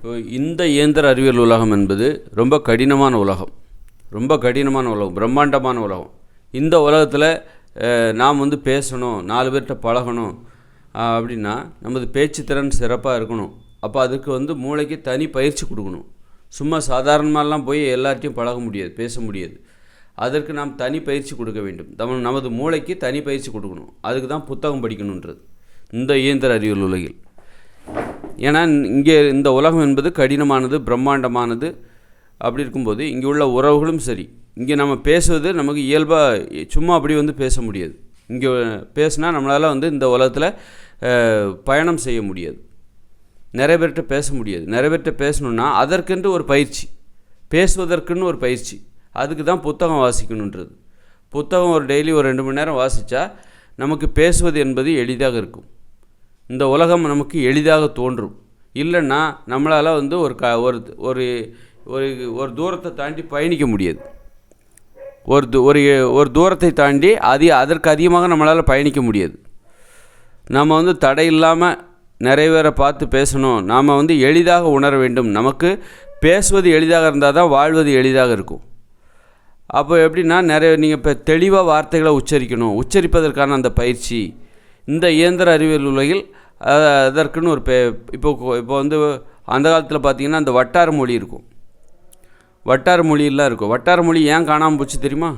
இப்போ இந்த இயந்திர அறிவியல் உலகம் என்பது ரொம்ப கடினமான உலகம். ரொம்ப கடினமான உலகம் பிரம்மாண்டமான உலகம். இந்த உலகத்தில் நாம் வந்து பேசணும் நாலு பேர்கிட்ட பழகணும் அப்படின்னா நமது பேச்சு திறன் சிறப்பாக இருக்கணும். அப்போ அதுக்கு வந்து மூளைக்கு தனி பயிற்சி கொடுக்கணும். சும்மா சாதாரணமாலாம் போய் எல்லார்ட்டையும் பழக முடியாது பேச முடியாது. அதற்கு நாம் தனி பயிற்சி கொடுக்க வேண்டும். நம்ம நமது மூளைக்கு தனி பயிற்சி கொடுக்கணும். அதுக்கு தான் புத்தகம் படிக்கணுன்றது. இந்த இயந்திர அறிவியல் உலகில். ஏன்னா இங்கே இந்த உலகம் என்பது கடினமானது பிரம்மாண்டமானது. அப்படி இருக்கும்போது இங்கே உள்ள உறவுகளும் சரி. இங்கே நம்ம பேசுவது நமக்கு இயல்பாக சும்மா அப்படி வந்து பேச முடியாது. இங்கே பேசினா நம்மளால் வந்து இந்த உலகத்தில் பயணம் செய்ய முடியாது. நிறைய பேர்கிட்ட பேச முடியாது. நிறைய பேர்கிட்ட பேசணுன்னா அதற்கென்று ஒரு பயிற்சி. பேசுவதற்குன்னு ஒரு பயிற்சி. அதுக்கு தான் புத்தகம் வாசிக்கணுன்றது. புத்தகம் ஒரு டெய்லி ஒரு ரெண்டு மணி நேரம் வாசித்தா நமக்கு பேசுவது என்பது எளிதாக இருக்கும். இந்த உலகம் நமக்கு எளிதாக தோன்றும். இல்லைன்னா நம்மளால் வந்து ஒரு க ஒரு ஒரு ஒரு ஒரு தூரத்தை தாண்டி பயணிக்க முடியாது. ஒரு ஒரு ஒரு தூரத்தை தாண்டி அதி அதற்கு அதிகமாக நம்மளால் பயணிக்க முடியாது. நம்ம வந்து தடை இல்லாமல் நிறைய பேரை பார்த்து பேசணும். நாம் வந்து எளிதாக உணர வேண்டும். நமக்கு பேசுவது எளிதாக இருந்தால் தான் வாழ்வது எளிதாக இருக்கும். அப்போ எப்படின்னா நிறைய நீங்கள் இப்போ தெளிவாக வார்த்தைகளை உச்சரிக்கணும். உச்சரிப்பதற்கான அந்த பயிற்சி. இந்த இயந்திர அறிவியல் உலகில் அதற்குன்னு ஒரு பே இப்போ இப்போ வந்து அந்த காலத்தில் பார்த்தீங்கன்னா அந்த வட்டார மொழி இருக்கும். வட்டார மொழியெல்லாம் இருக்கும். வட்டார மொழி ஏன் காணாமல் போச்சு தெரியுமா?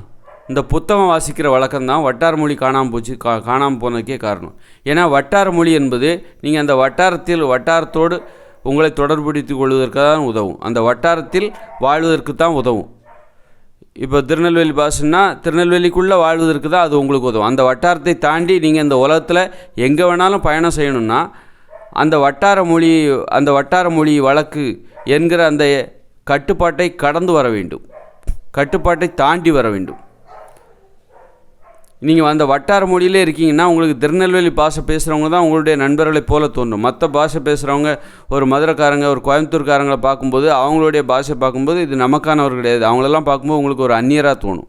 இந்த புத்தகம் வாசிக்கிற வழக்கம் தான் வட்டார மொழி காணாமல் போச்சு கா காணாமல் போனதுக்கே காரணம். ஏன்னா வட்டார மொழி என்பது நீங்கள் அந்த வட்டாரத்தில் வட்டாரத்தோடு உங்களை தொடர்புபடுத்திக் கொள்வதற்கு தான் உதவும். அந்த வட்டாரத்தில் வாழ்வதற்கு தான் உதவும். இப்போ திருநெல்வேலி பாஷன்னா திருநெல்வேலிக்குள்ளே வாழ்வதற்கு தான் அது உங்களுக்கு உதவும். அந்த வட்டாரத்தை தாண்டி நீங்கள் இந்த உலகத்தில் எங்கே வேணாலும் பயணம் செய்யணும்னா அந்த வட்டார மொழி அந்த வட்டார மொழி வழக்கு என்கிற அந்த கட்டுப்பாட்டை கடந்து வர வேண்டும். கட்டுப்பாட்டை தாண்டி வர வேண்டும். நீங்கள் அந்த வட்டார மொழியிலே இருக்கீங்கன்னா உங்களுக்கு திருநெல்வேலி பாஷை பேசுகிறவங்க தான் உங்களுடைய நண்பர்களை போல தோன்றும். மற்ற பாஷை பேசுகிறவங்க ஒரு மதுரைக்காரங்க ஒரு கோயம்புத்தூர்காரங்களை பார்க்கும்போது அவங்களுடைய பாஷை பார்க்கும்போது இது நமக்கானவர் கிடையாது. அவங்களெல்லாம் பார்க்கும்போது உங்களுக்கு ஒரு அந்நியராக தோணும்.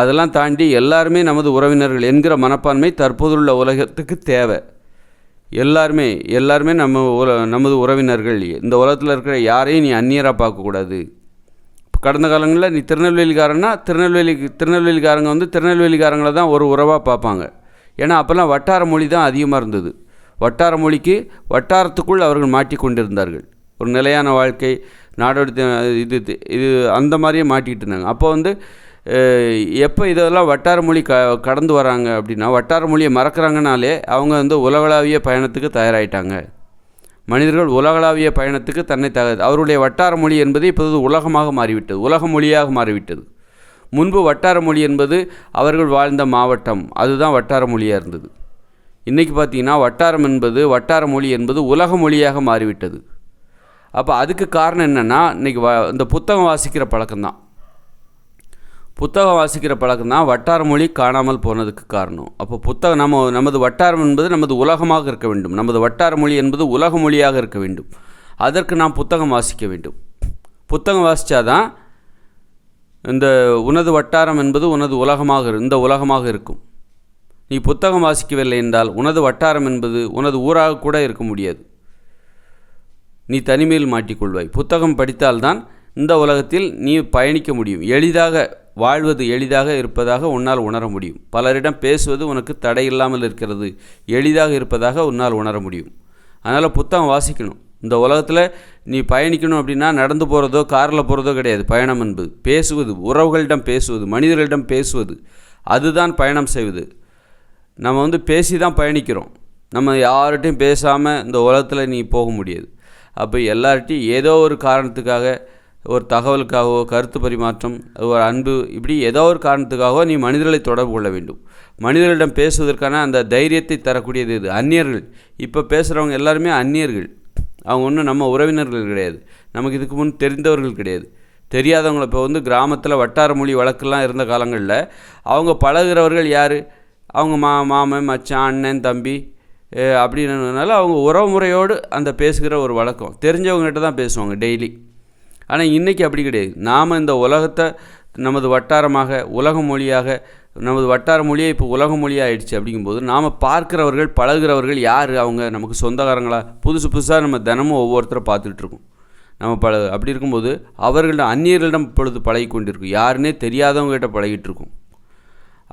அதெல்லாம் தாண்டி எல்லாருமே நமது உறவினர்கள் என்கிற மனப்பான்மை தற்போதுள்ள உலகத்துக்கு தேவை. எல்லாருமே எல்லாருமே நம்ம உல நமது உறவினர்கள் இந்த உலகத்தில் இருக்கிற யாரையும் நீ அந்நியராக பார்க்கக்கூடாது. கடந்த காலங்களில் நீ திருநெல்வேலிக்காரன்னா திருநெல்வேலி திருநெல்வேலிக்காரங்க வந்து திருநெல்வேலிக்காரங்களை தான் ஒரு உறவாக பார்ப்பாங்க. ஏன்னா அப்போல்லாம் வட்டார மொழி தான் அதிகமாக இருந்தது. வட்டார மொழிக்கு வட்டாரத்துக்குள் அவர்கள் மாட்டிக்கொண்டிருந்தார்கள் ஒரு நிலையான வாழ்க்கை நாடோடி இது இது அந்த மாதிரியே மாட்டிக்கிட்டு இருந்தாங்க. அப்போ வந்து எப்போ இதெல்லாம் வட்டார மொழி க கடந்து வராங்க அப்படின்னா வட்டார மொழியை மறக்கிறாங்கனாலே அவங்க வந்து உலகளாவிய பயணத்துக்கு தயாராகிட்டாங்க மனிதர்கள் உலகளாவிய பயணத்துக்கு தன்னை த அவருடைய வட்டார மொழி என்பது இப்போது உலகமாக மாறிவிட்டது. உலக மொழியாக மாறிவிட்டது. முன்பு வட்டார மொழி என்பது அவர்கள் வாழ்ந்த மாவட்டம். அதுதான் வட்டார மொழியாக இருந்தது. இன்றைக்கி பார்த்தீங்கன்னா வட்டாரம் என்பது வட்டார மொழி என்பது உலக மொழியாக மாறிவிட்டது. அப்போ அதுக்கு காரணம் என்னென்னா இன்றைக்கி வ இந்த புத்தகம் வாசிக்கிற பழக்கம்தான். புத்தகம் வாசிக்கிற பழக்கம் தான் வட்டார மொழி காணாமல் போனதுக்கு காரணம். அப்போ புத்தகம் நம்ம நமது வட்டாரம் என்பது நமது உலகமாக இருக்க வேண்டும். நமது வட்டார மொழி என்பது உலக மொழியாக இருக்க வேண்டும். அதற்கு நாம் புத்தகம் வாசிக்க வேண்டும். புத்தகம் வாசித்தாதான் இந்த உனது வட்டாரம் என்பது உனது உலகமாக இந்த உலகமாக இருக்கும். நீ புத்தகம் வாசிக்கவில்லை என்றால் உனது வட்டாரம் என்பது உனது ஊராக கூட இருக்க முடியாது. நீ தனிமையில் மாட்டிக்கொள்வாய். புத்தகம் படித்தால்தான் இந்த உலகத்தில் நீ பயணிக்க முடியும். எளிதாக வாழ்வது எளிதாக இருப்பதாக உன்னால் உணர முடியும். பலரிடம் பேசுவது உனக்கு தடை இல்லாமல் இருக்கிறது. எளிதாக இருப்பதாக உன்னால் உணர முடியும். அதனால் புத்தகம் வாசிக்கணும். இந்த உலகத்தில் நீ பயணிக்கணும் அப்படின்னா நடந்து போகிறதோ காரில் போகிறதோ கிடையாது. பயணம் என்பது பேசுவது உறவுகளிடம் பேசுவது மனிதர்களிடம் பேசுவது அதுதான் பயணம் செய்வது. நம்ம வந்து பேசி தான் பயணிக்கிறோம். நம்ம யார்கிட்டையும் பேசாமல் இந்த உலகத்தில் நீ போக முடியாது. அப்போ எல்லார்ட்டையும் ஏதோ ஒரு காரணத்துக்காக ஒரு தகவலுக்காகவோ கருத்து பரிமாற்றம் ஒரு அன்பு இப்படி ஏதோ ஒரு காரணத்துக்காகவோ நீ மனிதர்களை தொடர்பு கொள்ள வேண்டும். மனிதர்களிடம் பேசுவதற்கான அந்த தைரியத்தை தரக்கூடியது இது. அந்நியர்கள். இப்போ பேசுகிறவங்க எல்லாருமே அந்நியர்கள். அவங்க ஒன்றும் நம்ம உறவினர்கள் கிடையாது. நமக்கு இதுக்கு முன் தெரிந்தவர்கள் கிடையாது. தெரியாதவங்களை இப்போ வந்து கிராமத்தில் வட்டார மொழி வழக்கெல்லாம் இருந்த காலங்களில் அவங்க பழகிறவர்கள் யார்? அவங்க மா மாமன் மச்சான் அண்ணன் தம்பி அப்படின்றதுனால அவங்க உறவு முறையோடு அந்த பேசுகிற ஒரு வழக்கம். தெரிஞ்சவங்ககிட்ட தான் பேசுவாங்க டெய்லி. ஆனால் இன்றைக்கி அப்படி கிடையாது. நாம் இந்த உலகத்தை நமது வட்டாரமாக உலக மொழியாக நமது வட்டார மொழியே இப்போ உலக மொழியாக ஆயிடுச்சு அப்படிங்கும்போது நாம் பார்க்கிறவர்கள் பழகுறவர்கள் யார்? அவங்க நமக்கு சொந்தக்காரங்களா? புதுசு புதுசாக நம்ம தினமும் ஒவ்வொருத்தரை பார்த்துட்ருக்கோம் நம்ம பழ அப்படி இருக்கும்போது அவர்களிடம் அந்நியர்களிடம் இப்பொழுது பழகி கொண்டிருக்கும். யாருன்னே தெரியாதவங்ககிட்ட பழகிட்டு இருக்கோம்.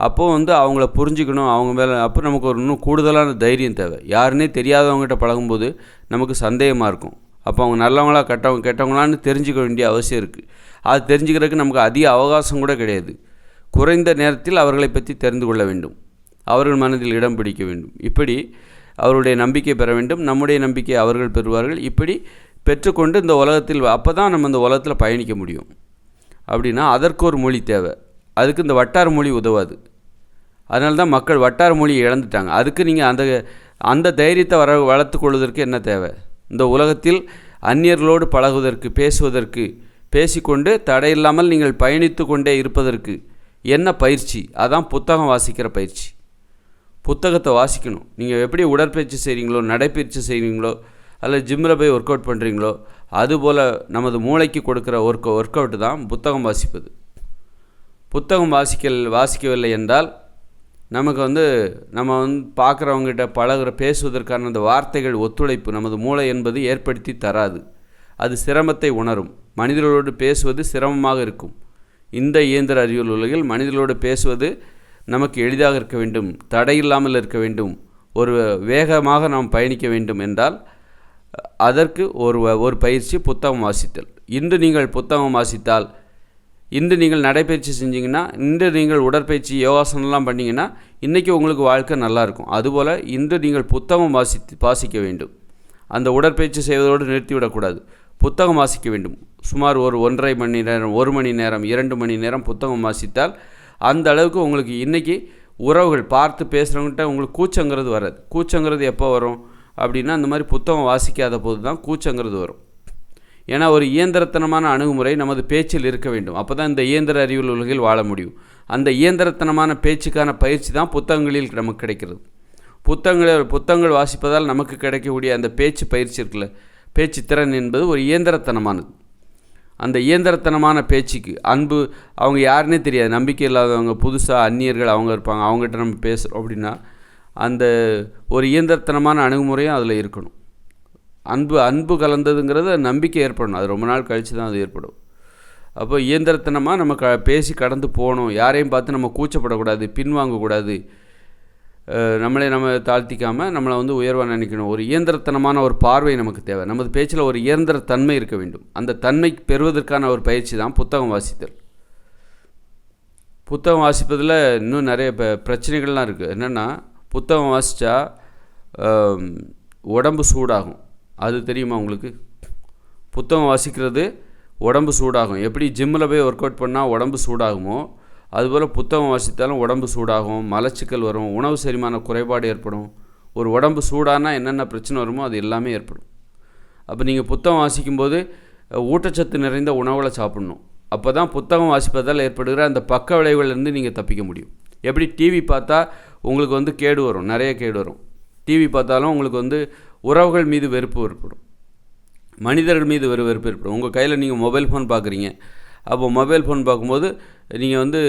அப்போது வந்து அவங்கள புரிஞ்சுக்கணும். அவங்க மேலே அப்போ நமக்கு ஒரு இன்னும் கூடுதலான தைரியம் தேவை. யாருன்னே தெரியாதவங்ககிட்ட பழகும்போது நமக்கு சந்தேகமாக இருக்கும். அப்போ அவங்க நல்லவங்களா கெட்டவங்க கெட்டவங்களான்னு தெரிஞ்சுக்க வேண்டிய அவசியம் இருக்குது அது தெரிஞ்சுக்கிறதுக்கு நமக்கு அதிக அவகாசம் கூட கிடையாது. குறைந்த நேரத்தில் அவர்களை பற்றி தெரிந்து கொள்ள வேண்டும். அவர்கள் மனதில் இடம் பிடிக்க வேண்டும். இப்படி அவருடைய நம்பிக்கை பெற வேண்டும். நம்முடைய நம்பிக்கை அவர்கள் பெறுவார்கள். இப்படி பெற்றுக்கொண்டு இந்த உலகத்தில் அப்போ தான் நம்ம இந்த உலகத்தில் பயணிக்க முடியும். அப்படின்னா அதற்கு ஒரு மொழி தேவை. அதுக்கு இந்த வட்டார மொழி உதவாது. அதனால தான் மக்கள் வட்டார மொழியை இழந்துட்டாங்க. அதுக்கு நீங்கள் அந்த அந்த தைரியத்தை வர வளர்த்து கொள்வதற்கு என்ன தேவை? இந்த உலகத்தில் அந்நியர்களோடு பழகுவதற்கு பேசுவதற்கு பேசிக்கொண்டு தடையில்லாமல் நீங்கள் பயணித்து கொண்டே இருப்பதற்கு என்ன பயிற்சி? அதான் புத்தகம் வாசிக்கிற பயிற்சி. புத்தகத்தை வாசிக்கணும். நீங்கள் எப்படி உடற்பயிற்சி செய்கிறீங்களோ நடைப்பயிற்சி செய்கிறீங்களோ அல்லது ஜிம்மில் போய் ஒர்க் அவுட் பண்ணுறீங்களோ அதுபோல் நமது மூளைக்கு கொடுக்குற ஒர்க் ஒர்க் அவுட்டு தான் புத்தகம் வாசிப்பது. புத்தகம் வாசிக்கல் வாசிக்கவில்லை என்றால் நமக்கு வந்து நம்ம வந்து பார்க்குறவங்ககிட்ட பழகுற பேசுவதற்கான அந்த வார்த்தைகள் ஒத்துழைப்பு நமது மூளை என்பது ஏற்படுத்தி தராது. அது சிரமத்தை உணரும். மனிதர்களோடு பேசுவது சிரமமாக இருக்கும். இந்த இயந்திர அறிவியல் உலகில் மனிதர்களோடு பேசுவது நமக்கு எளிதாக இருக்க வேண்டும் தடையில்லாமல் இருக்க வேண்டும். ஒரு வேகமாக நாம் பயணிக்க வேண்டும் என்றால் அதற்கு ஒரு ஒரு பயிற்சி புத்தகம் வாசித்தல். இன்று நீங்கள் புத்தகம் வாசித்தால் இன்று நீங்கள் நடைப்பயிற்சி செஞ்சீங்கன்னா இன்று நீங்கள் உடற்பயிற்சி யோகாசனம்லாம் பண்ணிங்கன்னா இன்றைக்கி உங்களுக்கு வாழ்க்கை நல்லாயிருக்கும் அதுபோல் இன்று நீங்கள் புத்தகம் வாசித்து வாசிக்க வேண்டும். அந்த உடற்பயிற்சி செய்வதோடு நிறுத்திவிடக்கூடாது புத்தகம் வாசிக்க வேண்டும். சுமார் ஒரு ஒன்றரை மணி நேரம் ஒரு மணி நேரம் இரண்டு மணி நேரம் புத்தகம் வாசித்தால் அந்த அளவுக்கு உங்களுக்கு இன்றைக்கி உறவுகள் பார்த்து பேசுகிறவங்ககிட்ட உங்களுக்கு கூச்சங்கிறது வராது. கூச்சங்கிறது எப்போ வரும்? அப்படின்னா அந்த மாதிரி புத்தகம் வாசிக்காத போது தான் கூச்சங்கிறது வரும். ஏன்னா ஒரு இயந்திரத்தனமான அணுகுமுறை நமது பேச்சில் இருக்க வேண்டும். அப்போ தான் இந்த இயந்திர அறிவியல் உலகில் வாழ முடியும். அந்த இயந்திரத்தனமான பேச்சுக்கான பயிற்சி தான் புத்தகங்களில் நமக்கு கிடைக்கிறது. புத்தகங்களை புத்தகங்கள் வாசிப்பதால் நமக்கு கிடைக்கக்கூடிய அந்த பேச்சு பயிற்சி இருக்குல்ல பேச்சு திறன் என்பது ஒரு இயந்திரத்தனமானது. அந்த இயந்திரத்தனமான பேச்சுக்கு அன்பு அவங்க யாருன்னே தெரியாது. நம்பிக்கை இல்லாதவங்க புதுசாக அந்நியர்கள் அவங்க இருப்பாங்க அவங்ககிட்ட நம்ம பேசுகிறோம் அப்படின்னா அந்த ஒரு இயந்திரத்தனமான அணுகுமுறையும் அதில் இருக்கணும். அன்பு அன்பு கலந்ததுங்கிறது நம்பிக்கை ஏற்படணும். அது ரொம்ப நாள் கழித்து தான் அது ஏற்படும். அப்போ இயந்திரத்தனமாக நம்ம க பேசி கடந்து போகணும். யாரையும் பார்த்து நம்ம கூச்சப்படக்கூடாது பின்வாங்கக்கூடாது. நம்மளே நம்ம தாழ்த்திக்காமல் நம்மளை வந்து உயர்வாக நினைக்கணும். ஒரு இயந்திரத்தனமான ஒரு பார்வை நமக்கு தேவை. நமது பேச்சில் ஒரு இயந்திர தன்மை இருக்க வேண்டும். அந்த தன்மை பெறுவதற்கான ஒரு பயிற்சி தான் புத்தகம் வாசித்தல். புத்தகம் வாசிப்பதில் இன்னும் நிறைய இப்போ பிரச்சனைகள்லாம் இருக்குது என்னென்னா புத்தகம் வாசித்தா உடம்பு சூடாகும். அது தெரியுமா உங்களுக்கு? புத்தகம் வாசிக்கிறது உடம்பு சூடாகும். எப்படி ஜிம்மில் போய் ஒர்க் அவுட் பண்ணால் உடம்பு சூடாகுமோ அதுபோல் புத்தகம் வாசித்தாலும் உடம்பு சூடாகும் மலச்சிக்கல் வரும் உணவு செரிமான குறைபாடு ஏற்படும். ஒரு உடம்பு சூடானா என்னென்ன பிரச்சனை வருமோ அது எல்லாமே ஏற்படும். அப்போ நீங்கள் புத்தகம் வாசிக்கும்போது ஊட்டச்சத்து நிறைந்த உணவுகளை சாப்பிட்ணும். அப்போ தான் புத்தகம் வாசிப்பதால் ஏற்படுகிற அந்த பக்க விளைவுகள்லேருந்து நீங்கள் தப்பிக்க முடியும். எப்படி? டிவி பார்த்தா உங்களுக்கு வந்து கேடு வரும் நிறைய கேடு வரும். டிவி பார்த்தாலும் உங்களுக்கு வந்து உறவுகள் மீது வெறுப்பு ஏற்படும். மனிதர்கள் மீது வெறு வெறுப்பு ஏற்படும். உங்கள் கையில் நீங்கள் மொபைல் ஃபோன் பார்க்குறீங்க. அப்போ மொபைல் ஃபோன் பார்க்கும்போது நீங்கள் வந்து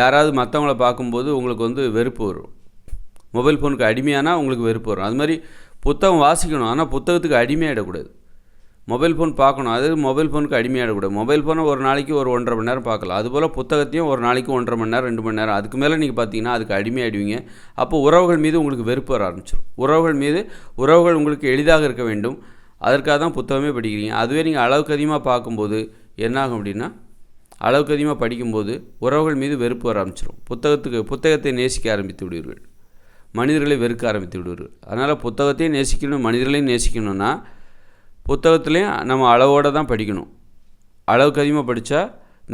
யாராவது மற்றவங்கள பார்க்கும்போது உங்களுக்கு வந்து வெறுப்பு வரும். மொபைல் ஃபோனுக்கு அடிமையானால் உங்களுக்கு வெறுப்பு வரும். அது மாதிரி புத்தகம் வாசிக்கணும். ஆனால் புத்தகத்துக்கு அடிமையாகிடக்கூடாது மொபைல் ஃபோன் பார்க்கணும். அது மொபைல் ஃபோனுக்கு அடிமையாகிடக்கூடாது மொபைல் ஃபோனை ஒரு நாளைக்கு ஒரு ஒன்றரை மணி நேரம் பார்க்கலாம். அதுபோல் புத்தகத்தையும் ஒரு நாளைக்கு ஒன்றரை மணி நேரம் ரெண்டு மணி நேரம் அதுக்கு மேலே நீங்கள் பார்த்தீங்கன்னா அதுக்கு அடிமையாயிடுவீங்க. அப்போ உறவுகள் மீது உங்களுக்கு வெறுப்பு வர ஆரம்பிச்சிடும் உறவுகள் மீது உறவுகள் உங்களுக்கு எளிதாக இருக்க வேண்டும். அதற்காக தான் புத்தகமே படிக்கிறீங்க. அதுவே நீங்கள் அளவுக்கு அதிகமாக பார்க்கும்போது என்னாகும் அப்படின்னா அளவுக்கு அதிகமாக படிக்கும்போது உறவுகள் மீது வெறுப்பு வர ஆரம்பிச்சிடும் புத்தகத்துக்கு புத்தகத்தை நேசிக்க ஆரம்பித்து விடுவீர்கள். மனிதர்களை வெறுக்க ஆரம்பித்து விடுவீர்கள். அதனால் புத்தகத்தையும் நேசிக்கணும் மனிதர்களையும் நேசிக்கணும்னா புத்தகத்துலேயும் நம்ம அளவோடு தான் படிக்கணும். அளவுக்கு அதிகமாக படித்தா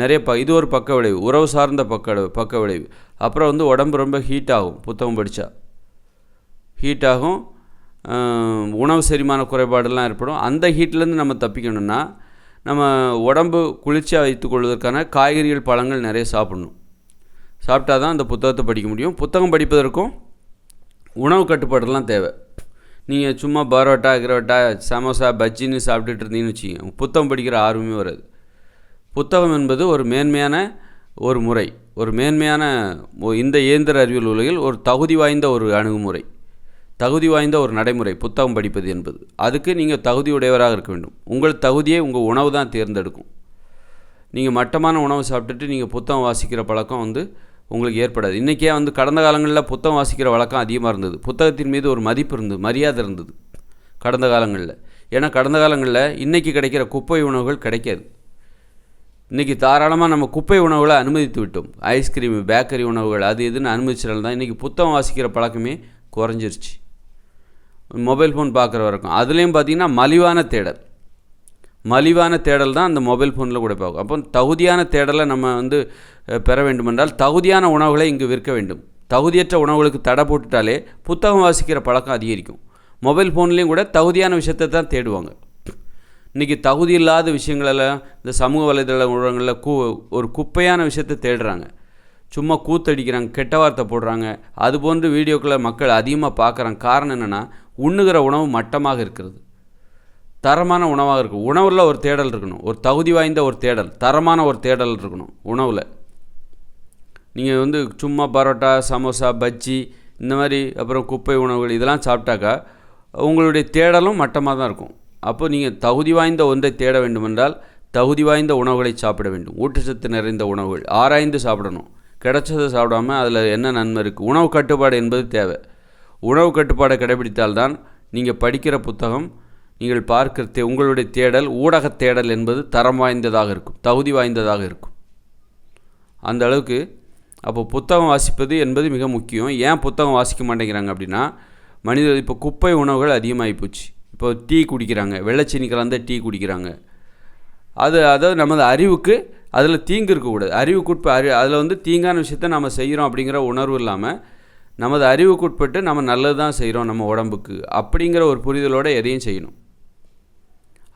நிறைய ப இது ஒரு பக்க விளைவு. உறவு சார்ந்த பக்க பக்க விளைவு. அப்புறம் வந்து உடம்பு ரொம்ப ஹீட் ஆகும் புத்தகம் படித்தா. ஹீட் ஆகும் உணவு செரிமான குறைபாடெல்லாம் ஏற்படும். அந்த ஹீட்லேருந்து நம்ம தப்பிக்கணும்னா நம்ம உடம்பு குளிர்ச்சியாக வைத்துக்கொள்வதற்கான காய்கறிகள் பழங்கள் நிறைய சாப்பிடணும். சாப்பிட்டா தான் அந்த புத்தகத்தை படிக்க முடியும். புத்தகம் படிப்பதற்கும் உணவு கட்டுப்பாடெல்லாம் தேவை. நீங்கள் சும்மா பரோட்டா கிரோட்டா சமோசா பஜ்ஜின்னு சாப்பிட்டுட்டு இருந்தீங்கன்னு வச்சுக்கோங்க. புத்தகம் படிக்கிற ஆர்வமே வராது. புத்தகம் என்பது ஒரு மேன்மையான ஒரு முறை. ஒரு மேன்மையான இந்த இயந்திர அறிவியல் உலகில் ஒரு தகுதி வாய்ந்த ஒரு அணுகுமுறை. தகுதி வாய்ந்த ஒரு நடைமுறை புத்தகம் படிப்பது என்பது. அதுக்கு நீங்கள் தகுதியுடையவராக இருக்க வேண்டும். உங்கள் தகுதியை உங்கள் உணவு தான் தேர்ந்தெடுக்கும். நீங்கள் மட்டமான உணவு சாப்பிட்டுட்டு நீங்கள் புத்தகம் வாசிக்கிற பழக்கம் வந்து உங்களுக்கு ஏற்படாது. இன்றைக்கே வந்து கடந்த காலங்களில் புத்தகம் வாசிக்கிற வழக்கம் அதிகமாக இருந்தது. புத்தகத்தின் மீது ஒரு மதிப்பு இருந்தது மரியாதை இருந்தது கடந்த காலங்களில். ஏன்னா கடந்த காலங்களில் இன்றைக்கி கிடைக்கிற குப்பை உணவுகள் கிடைக்காது. இன்றைக்கி தாராளமாக நம்ம குப்பை உணவுகளை அனுமதித்து விட்டோம். ஐஸ்கிரீம் பேக்கரி உணவுகள் அது இதுன்னு அனுமதிச்சிடலாம் தான் இன்றைக்கி புத்தகம் வாசிக்கிற பழக்கமே குறைஞ்சிருச்சு. மொபைல் ஃபோன் பார்க்குற வரைக்கும் அதுலேயும் பார்த்தீங்கன்னா மலிவான தேடல். மலிவான தேடல் தான் அந்த மொபைல் ஃபோனில் கூட பார்க்கும் அப்போ தகுதியான தேடலை நம்ம வந்து பெற வேண்டுமென்றால் தகுதியான உணவுகளை இங்கு விற்க வேண்டும். தகுதியற்ற உணவுகளுக்கு தடை போட்டுட்டாலே புத்தகம் வாசிக்கிற பழக்கம் அதிகரிக்கும். மொபைல் ஃபோன்லேயும் கூட தகுதியான விஷயத்தை தான் தேடுவாங்க. இன்றைக்கி தகுதி இல்லாத விஷயங்களெல்லாம் இந்த சமூக வலைதள ஊடகங்களில் கூ ஒரு குப்பையான விஷயத்தை தேடுறாங்க. சும்மா கூத்தடிக்கிறாங்க கெட்ட வார்த்தை போடுறாங்க. அது போன்ற வீடியோக்களை மக்கள் அதிகமாக பார்க்குறாங்க. காரணம் என்னென்னா உண்ணுகிற உணவு மட்டமாக இருக்கிறது. தரமான உணவாக இருக்கும் உணவில் ஒரு தேடல் இருக்கணும். ஒரு தகுதி வாய்ந்த ஒரு தேடல். தரமான ஒரு தேடல் இருக்கணும். உணவில். நீங்கள் வந்து சும்மா பரோட்டா சமோசா பஜ்ஜி இந்த மாதிரி அப்புறம் குப்பை உணவுகள் இதெல்லாம் சாப்பிட்டாக்கா உங்களுடைய தேடலும் மட்டமாக தான் இருக்கும். அப்போ நீங்கள் தகுதி வாய்ந்த ஒன்றை தேட வேண்டுமென்றால் தகுதி வாய்ந்த உணவுகளை சாப்பிட வேண்டும். ஊட்டச்சத்து நிறைந்த உணவுகள். ஆராய்ந்து சாப்பிடணும். கிடைச்சதை சாப்பிடாம அதில் என்ன நன்மை இருக்குது உணவு கட்டுப்பாடு என்பது தேவை. உணவு கட்டுப்பாடை கடைபிடித்தால்தான் நீங்கள் படிக்கிற புத்தகம் நீங்கள் பார்க்கிற உங்களுடைய தேடல் ஊடக தேடல் என்பது தரம் வாய்ந்ததாக இருக்கும் தகுதி வாய்ந்ததாக இருக்கும். அந்த அளவுக்கு அப்போ புத்தகம் வாசிப்பது என்பது மிக முக்கியம். ஏன் புத்தகம் வாசிக்க மாட்டேங்கிறாங்க அப்படின்னா மனிதர் இப்போ குப்பை உணவுகள் அதிகமாகி போச்சு. இப்போ டீ குடிக்கிறாங்க வெள்ளைச்சீனி கலந்த டீ குடிக்கிறாங்க. அது அதாவது நமது அறிவுக்கு அதில் தீங்கு இருக்கக்கூடாது. அறிவுக்குட்ப அறி அதில் வந்து தீங்கான விஷயத்த நம்ம செய்கிறோம் அப்படிங்கிற உணர்வு இல்லாமல் நமது அறிவுக்குட்பட்டு நம்ம நல்லது தான் செய்கிறோம் நம்ம உடம்புக்கு அப்படிங்கிற ஒரு புரிதலோடு எதையும் செய்யணும்.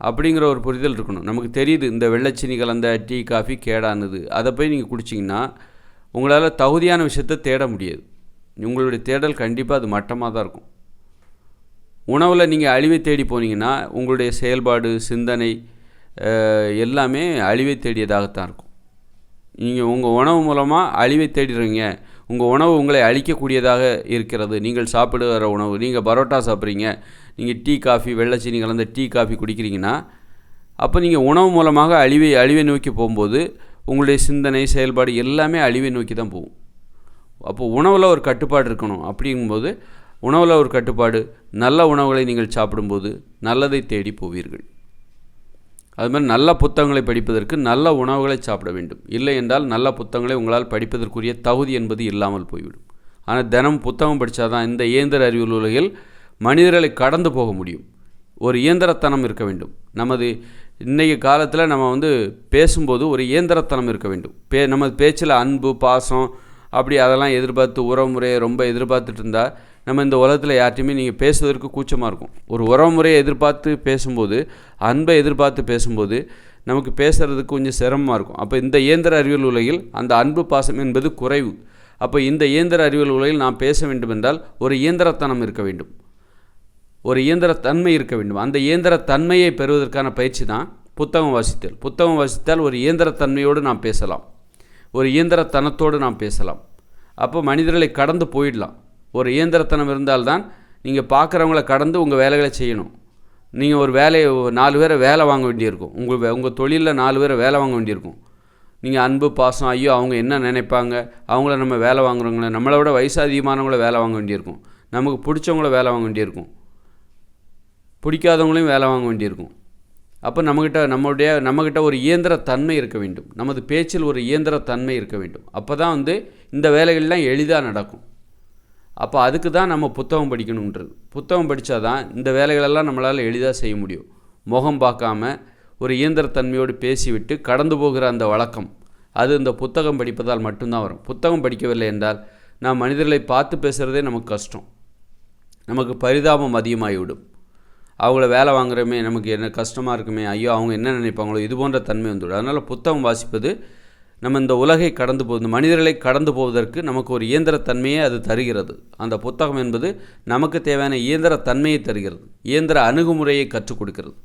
அப்படிங்கிற ஒரு புரிதல் இருக்கணும். நமக்கு தெரியுது இந்த வெள்ளச்சினி கலந்த டீ காஃபி கேடானது. அதை போய் நீங்கள் குடிச்சிங்கன்னா உங்களால் தகுதியான விஷயத்தை தேட முடியாது. உங்களுடைய தேடல் கண்டிப்பாக அது மட்டமாக தான் இருக்கும். உணவில் நீங்கள் அழிவை தேடி போனீங்கன்னா உங்களுடைய செயல்பாடு சிந்தனை எல்லாமே அழிவை தேடியதாகத்தான் இருக்கும். நீங்கள் உங்கள் உணவு மூலமாக அழிவை தேடிடுறீங்க உங்கள் உணவு உங்களை அழிக்கக்கூடியதாக இருக்கிறது. நீங்கள் சாப்பிடுகிற உணவு நீங்கள் பரோட்டா சாப்பிட்றீங்க. நீங்கள் டீ காஃபி வெள்ளைச்சீனி கலந்த டீ காஃபி குடிக்கிறீங்கன்னா அப்போ நீங்கள் உணவு மூலமாக அழிவை அழிவை நோக்கி போகும்போது உங்களுடைய சிந்தனை செயல்பாடு எல்லாமே அழிவை நோக்கி தான் போகும். அப்போது உணவில் ஒரு கட்டுப்பாடு இருக்கணும். அப்படிங்கும்போது உணவில் ஒரு கட்டுப்பாடு நல்ல உணவுகளை நீங்கள் சாப்பிடும்போது நல்லதை தேடி போவீர்கள். அது மாதிரி நல்ல புத்தகங்களை படிப்பதற்கு நல்ல உணவுகளை சாப்பிட வேண்டும். இல்லை என்றால் நல்ல புத்தகங்களை உங்களால் படிப்பதற்குரிய தகுதி என்பது இல்லாமல் போய்விடும். ஆனால் தினம் புத்தகம் படித்தாதான் இந்த இயந்திர அறிவியல் உலகில் மனிதர்களை கடந்து போக முடியும். ஒரு இயந்திரத்தனம் இருக்க வேண்டும். நமது இன்றைய காலத்தில் நம்ம வந்து பேசும்போது ஒரு இயந்திரத்தனம் இருக்க வேண்டும். பே நமது பேச்சில் அன்பு பாசம் அப்படி அதெல்லாம் எதிர்பார்த்து உறவுமுறையை ரொம்ப எதிர்பார்த்துட்டு இருந்தால் நம்ம இந்த உலகத்தில் யார்ட்டையுமே நீங்கள் பேசுவதற்கு கூச்சமாக இருக்கும். ஒரு உறவுமுறையை எதிர்பார்த்து பேசும்போது அன்பை எதிர்பார்த்து பேசும்போது நமக்கு பேசுகிறதுக்கு கொஞ்சம் சிரமமாக இருக்கும். அப்போ இந்த இயந்திர அறிவியல் உலகில் அந்த அன்பு பாசம் என்பது குறைவு. அப்போ இந்த இயந்திர அறிவியல் உலகில் நாம் பேச வேண்டுமென்றால் ஒரு இயந்திரத்தனம் இருக்க வேண்டும். ஒரு இயந்திரத்தன்மை இருக்க வேண்டும். அந்த இயந்திரத்தன்மையை பெறுவதற்கான பயிற்சி தான் புத்தகம் வாசித்தல். புத்தகம் வாசித்தால் ஒரு இயந்திரத்தன்மையோடு நாம் பேசலாம். ஒரு இயந்திரத்தனத்தோடு நாம் பேசலாம். அப்போ மனிதர்களை கடந்து போயிடலாம். ஒரு இயந்திரத்தனம் இருந்தால்தான் நீங்கள் பார்க்குறவங்கள கடந்து உங்கள் வேலைகளை செய்யணும். நீங்கள் ஒரு வேலையை நாலு பேரை வேலை வாங்க வேண்டியிருக்கும். உங்கள் வே- உங்கள் தொழிலில் நாலு பேரை வேலை வாங்க வேண்டியிருக்கும். நீங்கள் அன்பு பாசம் ஐயோ அவங்க என்ன நினைப்பாங்க? அவங்கள நம்ம வேலை வாங்குறவங்கள நம்மளை விட வயசு அதிகமானவங்கள வேலை வாங்க வேண்டியிருக்கும். நமக்கு பிடிச்சவங்கள வேலை வாங்க வேண்டியிருக்கும். பிடிக்காதவங்களையும் வேலை வாங்க வேண்டியிருக்கும். அப்போ நம்மக்கிட்ட நம்மளுடைய நம்மக்கிட்ட ஒரு இயந்திர தன்மை இருக்க வேண்டும். நமது பேச்சில் ஒரு இயந்திர தன்மை இருக்க வேண்டும். அப்போ தான் வந்து இந்த வேலைகள்லாம் எளிதாக நடக்கும். அப்போ அதுக்கு தான் நம்ம புத்தகம் படிக்கணுன்றது. புத்தகம் படித்தா தான் இந்த வேலைகளெல்லாம் நம்மளால் எளிதாக செய்ய முடியும். முகம் பார்க்காம ஒரு இயந்திரத்தன்மையோடு பேசிவிட்டு கடந்து போகிற அந்த வழக்கம் அது இந்த புத்தகம் படிப்பதால் மட்டும்தான் வரும். புத்தகம் படிக்கவில்லை என்றால் நாம் மனிதர்களை பார்த்து பேசுகிறதே நமக்கு கஷ்டம். நமக்கு பரிதாபம் அதிகமாகிவிடும். அவங்கள வேலை வாங்குறோமே நமக்கு என்ன கஷ்டமாக இருக்குமே ஐயோ அவங்க என்ன நினைப்பாங்களோ இது போன்ற தன்மை வந்துவிடும். அதனால் புத்தகம் வாசிப்பது நம்ம இந்த உலகை கடந்து போ இந்த மனிதர்களை கடந்து போவதற்கு நமக்கு ஒரு இயந்திரத்தன்மையை அது தருகிறது. அந்த புத்தகம் என்பது நமக்கு தேவையான இயந்திரத்தன்மையை தருகிறது. இயந்திர அணுகுமுறையை கற்றுக் கொடுக்கிறது.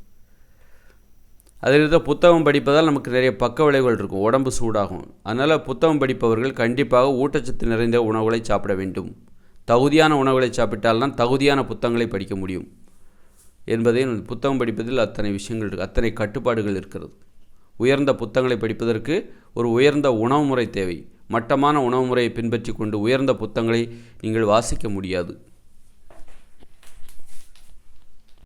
அதில் இருக்க புத்தகம் படிப்பதால் நமக்கு நிறைய பக்க விளைவுகள் இருக்கும். உடம்பு சூடாகும். அதனால் புத்தகம் படிப்பவர்கள் கண்டிப்பாக ஊட்டச்சத்து நிறைந்த உணவுகளை சாப்பிட வேண்டும். தகுதியான உணவுகளை சாப்பிட்டால்தான் தகுதியான புத்தகங்களை படிக்க முடியும். என்பதை புத்தகம் படிப்பதில் அத்தனை விஷயங்கள் இருக்குது அத்தனை கட்டுப்பாடுகள் இருக்கிறது. உயர்ந்த புத்தகங்களை படிப்பதற்கு ஒரு உயர்ந்த உணவு முறை தேவை. மட்டமான உணவு முறையை பின்பற்றி கொண்டு உயர்ந்த புத்தகங்களை நீங்கள் வாசிக்க முடியாது.